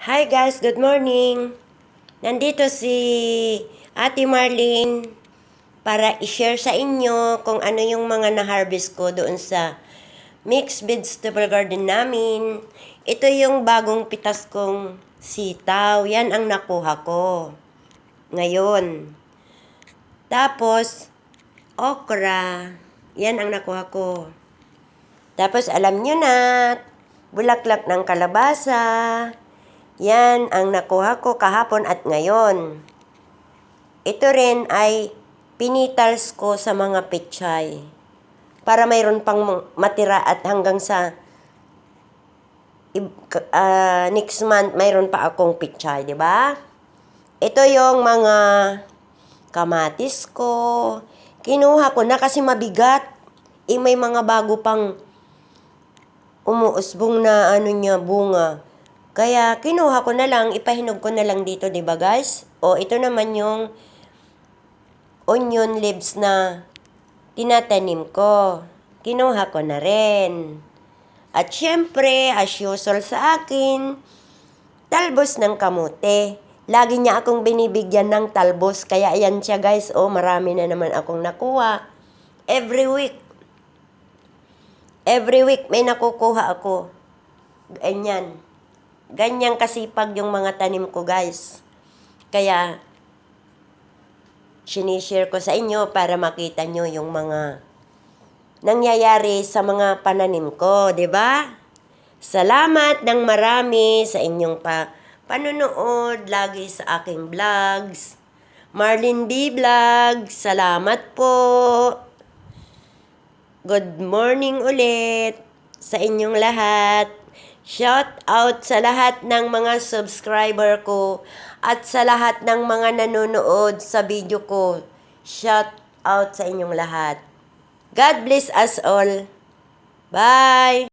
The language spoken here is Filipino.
Hi guys, good morning. Nandito si Ate Marlene para i-share sa inyo kung ano yung mga na-harvest ko doon sa mixed vegetable garden namin. Ito yung bagong pitas kong sitaw. Yan ang nakuha ko. Ngayon. Tapos, okra. Yan ang nakuha ko. Tapos, alam nyo na, bulaklak ng kalabasa. Yan ang nakuha ko kahapon at ngayon. Ito rin ay pinitals ko sa mga pechay. Para mayroon pang matira at hanggang sa ah, next month mayroon pa akong pechay, di ba? Ito yung mga kamatis ko. Kinuha ko na kasi mabigat. Eh, may mga bago pang umuusbong na ano niya, bunga. Kaya kinuha ko na lang, ipahinog ko na lang dito, 'di ba, guys? O ito naman yung onion leaves na tinatanim ko. Kinuha ko na rin. At syempre, as usual sa akin, talbos ng kamote. Lagi niya akong binibigyan ng talbos. Kaya ayan siya guys. Oh, marami na naman akong nakuha. Every week. Every week may nakukuha ako. Ganyan. Ganyang kasipag yung mga tanim ko guys. Kaya, sinishare ko sa inyo para makita nyo yung mga nangyayari sa mga pananim ko, 'di ba? Salamat ng marami sa inyong pa panonood lagi sa aking vlogs. Marlene B. Vlog, salamat po. Good morning ulit sa inyong lahat. Shout out sa lahat ng mga subscriber ko at sa lahat ng mga nanonood sa video ko. Shout out sa inyong lahat. God bless us all. Bye!